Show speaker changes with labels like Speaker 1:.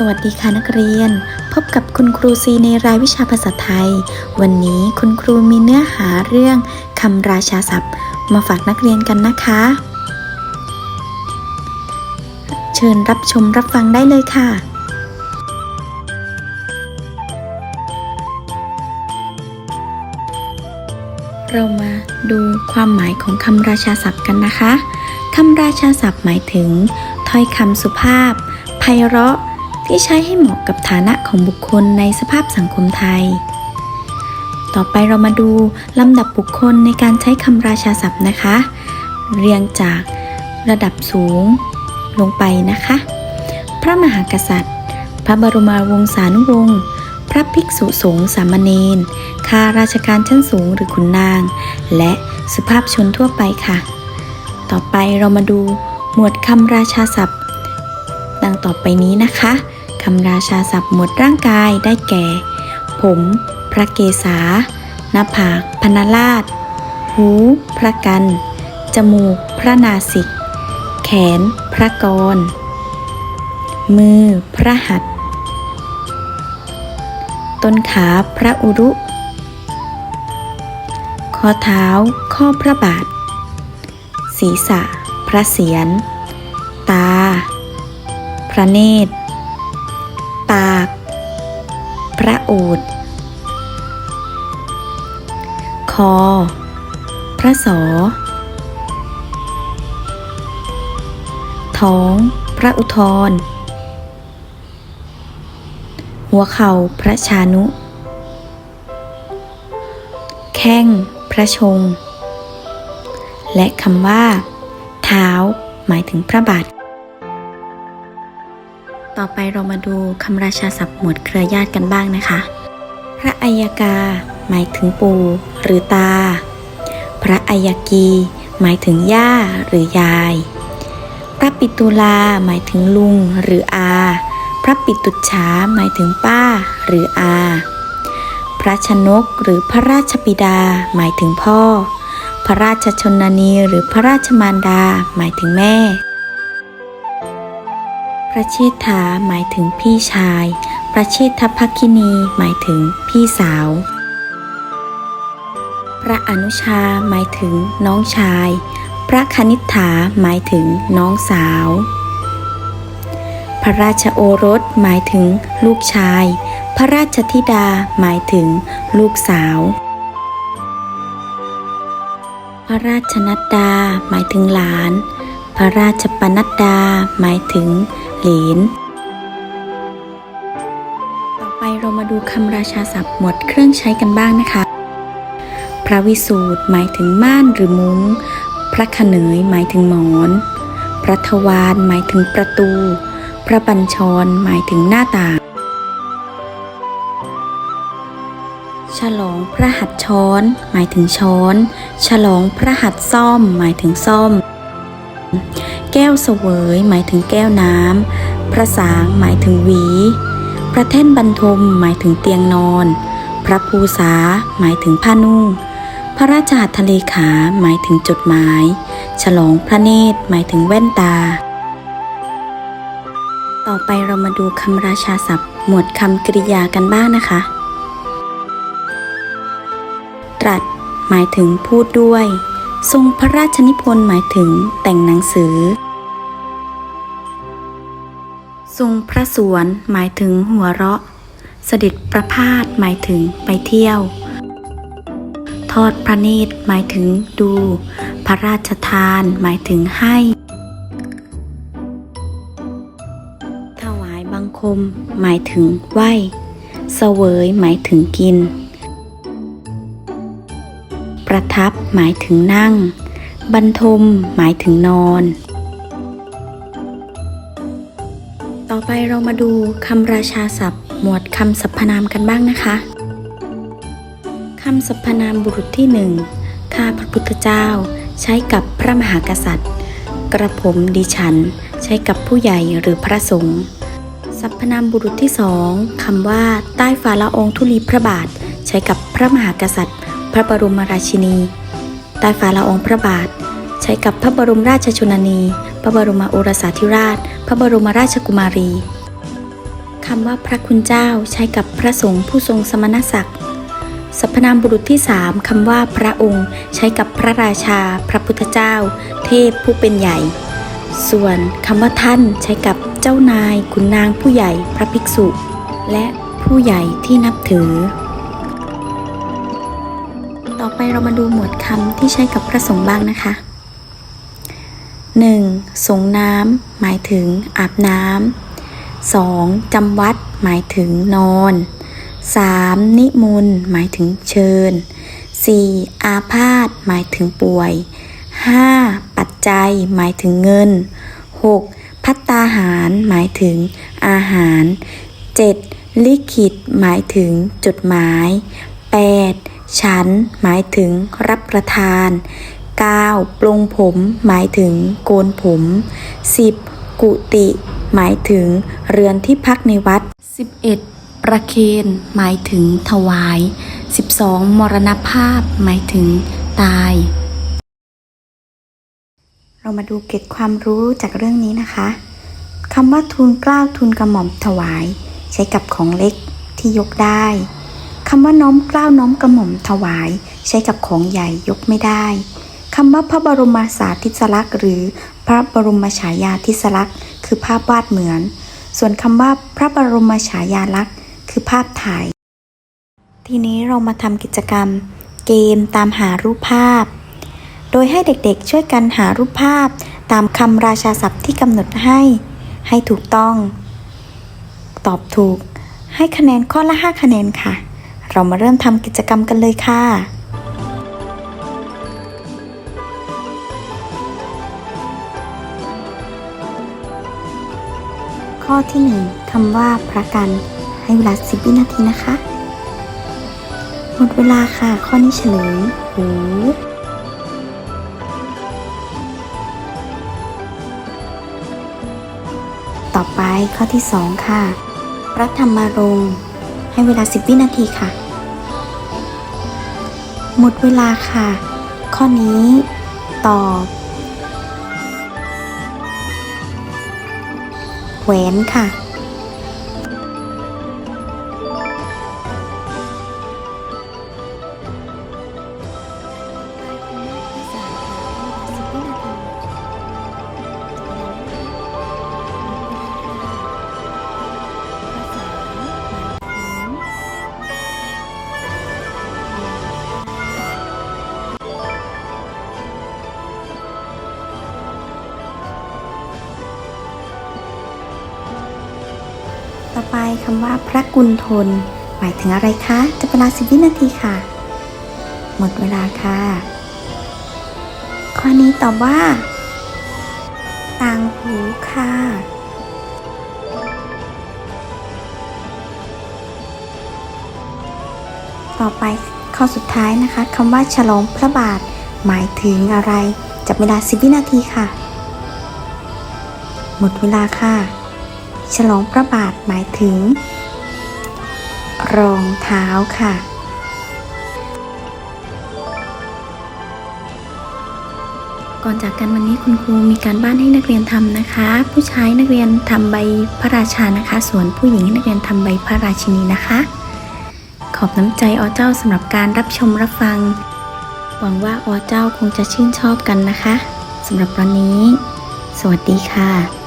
Speaker 1: สวัสดีค่ะนักเรียน พบกับคุณครูซีในรายวิชาภาษาไทย วันนี้คุณครูมีเนื้อหาเรื่องคำราชาศัพท์ มาฝากนักเรียนกันนะคะ เชิญรับชมรับฟังได้เลยค่ะ เรามาดูความหมายของคำราชาศัพท์กันนะคะคำราชาศัพท์หมายถึง ถ้อยคำสุภาพไพเราะ ที่ใช้ให้เหมาะกับฐานะของบุคคลในสภาพสังคมไทย ต่อไปเรามาดูลำดับบุคคลในการใช้คำราชาศัพท์นะคะ เรียงจากระดับสูงลงไปนะคะ พระมหากษัตริย์ พระบรมวงศานุวงศ์พระภิกษุสงฆ์สามเณรข้าราชการชั้นสูงหรือขุนนาง และสุภาพชนทั่วไปค่ะ ต่อไปเรามาดูหมวดคำราชาศัพท์ ดังต่อไปนี้นะคะ คำราชาศัพท์หมวดร่างกายได้แก่ ผม พระเกศาหน้าผากพนาราช หู พระกัน จมูก พระนาสิก แขน พระกร มือ พระหัตต้นขาพระอุรุ ข้อเท้า ข้อพระบาท ศีรษะ พระเศียร ตา พระเนตร ระโอษฐ์คอ พระสอ ท้อง พระอุทธร หัวเข่าพระชานุ แข้ง พระชง และคำว่า เท้าหมายถึงพระบาท ต่อไปเรามาดูคำราชาศัพท์หมวดเครือญาติกันบ้างนะคะ พระอัยกา หมายถึงปู่หรือตา พระอัยกี หมายถึงย่าหรือยาย พระปิตุลา หมายถึงลุงหรืออา พระปิตุฉาหมายถึงป้าหรืออา พระชนกหรือพระราชบิดา หมายถึงพ่อ พระราชชนนีหรือพระราชมารดา หมายถึงแม่ ระเชษฐาหมายถึงพี่ชาย พระเชษฐภักคินีหมายถึงพี่สาว พระอนุชาหมายถึงน้องชาย พระคณิษฐาหมายถึงน้องสาว พระราชโอรสหมายถึงลูกชาย พระราชธิดาหมายถึงลูกสาว พระราชนัดดาหมายถึงหลานพระราชปนัดดาหมายถึง เหลนต่อไปเรามาดูคำราชาศัพท์หมวดเครื่องใช้กันบ้างนะคะ พระวิสูตรหมายถึงม่านหรือมุง้ง พระขเนยหมายถึงหมอน พระทวารหมายถึงประตู พระบัญชรหมายถึงหน้าต่าง ฉลองพระหัตถ์ช้อน หมายถึงช้อน ฉลองพระหัตถ์ซ่อม หมายถึงซ่อม แก้วเสวยหมายถึงแก้วน้ำ พระสางหมายถึงหวี พระแท่นบรรทมหมายถึงเตียงนอน พระภูษาหมายถึงผ้านุ่ง พระราชหัตถเลขาหมายถึงจดหมาย ฉลองพระเนตรหมายถึงแว่นตา ต่อไปเรามาดูคำราชาศัพท์ หมวดคำกริยากันบ้างนะคะ ตรัส หมายถึงพูดด้วย ทรงพระราชนิพนธ์หมายถึงแต่งหนังสือ ทรงพระสวนหมายถึงหัวเราะ เสด็จประพาสหมายถึงไปเที่ยว ทอดพระเนตรหมายถึงดู พระราชทานหมายถึงให้ ถวายบังคมหมายถึงไหวเสวยหมายถึงกิน ประทับหมายถึงนั่ง บรรทมหมายถึงนอน ต่อไปเรามาดูคำราชาศัพท์ หมวดคำสรรพนามกันบ้างนะคะคำสรรพนามบุรุษที่หนึ่งข้าพระพุทธเจ้า ใช้กับพระมหากษัตริย์ กระผมดิฉัน ใช้กับผู้ใหญ่หรือพระสงฆ์สรรพนามบุรุษที่สองคำว่า ใต้ฝ่าละอองธุลีพระบาท ใช้กับพระมหากษัตริย์ พระบรมราชินีใต้ฝ่าละอองพระบาท ใช้กับพระบรมราชชนนี พระบรมโอรสาธิราช พระบรมราชกุมารีคำว่าพระคุณเจ้าใช้กับพระสงฆ์ผู้ทรงสมณศักดิ์สรรพนามบุรุษที่สามคำว่าพระองค์ ใช้กับพระราชา พระพุทธเจ้า เทพผู้เป็นใหญ่ ส่วนคำว่าท่านใช้กับเจ้านายขุนนางผู้ใหญ่พระภิกษุ และผู้ใหญ่ที่นับถือต่อ ไปเรามาดูหมวดคำที่ใช้กับพระสงฆ์บ้างนะคะ 1. สงน้ำหมายถึงอาบน้ำ 2. จำวัดหมายถึงนอน 3. นิมนต์หมายถึงเชิญ 4. อาพาธหมายถึงป่วย 5. ปัจจัยหมายถึงเงิน 6. พัตตาหารหมายถึงอาหาร 7. ลิขิตหมายถึงจดหมาย 8. ฉันหมายถึงรับประทาน 9. ปลงผมหมายถึงโกนผม 10. กุติหมายถึงเรือนที่พักในวัด 11. ประเคนหมายถึงถวาย 12. มรณภาพหมายถึงตาย เรามาดูเกร็ดความรู้จากเรื่องนี้นะคะคำว่าทูลกล้าวทูลกระหม่อมถวาย ใช้กับของเล็กที่ยกได้ คำว่าน้อมกล้าวน้อมกระหม่อมถวาย ใช้กับของใหญ่ยกไม่ได้คำว่าพระบรมสาธิสลักษณ์หรือพระบรมฉายาธิสลักษณ์คือภาพวาดเหมือน ส่วนคำว่าพระบรมฉายาลักษณ์คือภาพถ่าย ทีนี้เรามาทำกิจกรรม เกมตามหารูปภาพ โดยให้เด็กๆช่วยกันหารูปภาพ ตามคำราชาศัพท์ที่กำหนดให้ ให้ถูกต้อง ตอบถูก ให้คะแนนข้อละ 5 คะแนนค่ะ เรามาเริ่มทำกิจกรรมกันเลยค่ะข้อที่ 1คำว่าพระกัน ให้เวลา 10 วินาทีนะคะ หมดเวลาค่ะ ข้อนี้เฉลยหูต่อไปข้อที่ 2 ค่ะพระธรรมรงให้เวลา 10 วินาทีค่ะ หมดเวลาค่ะ ข้อนี้ ตอบ แหวนค่ะ ต่อไปคำว่าพระกุณฑลหมายถึงอะไรคะ จะเวลาสิบวินาทีค่ะ หมดเวลาค่ะ ข้อนี้ตอบว่า ต่างหูค่ะต่อไปข้อสุดท้ายนะคะคำว่าฉลองพระบาท หมายถึงอะไร จับเวลาสิบวินาทีค่ะ หมดเวลาค่ะ ฉลองพระบาทหมายถึง รองเท้าค่ะ ก่อนจากกันวันนี้คุณครูมีการบ้านให้นักเรียนทำนะคะ ผู้ชายนักเรียนทำใบพระราชานะคะ ส่วนผู้หญิงให้นักเรียนทำใบพระราชินีนะคะ ขอบน้ำใจอเจ้าสำหรับการรับชมรับฟัง หวังว่าอเจ้าคงจะชื่นชอบกันนะคะสำหรับวันนี้ สวัสดีค่ะ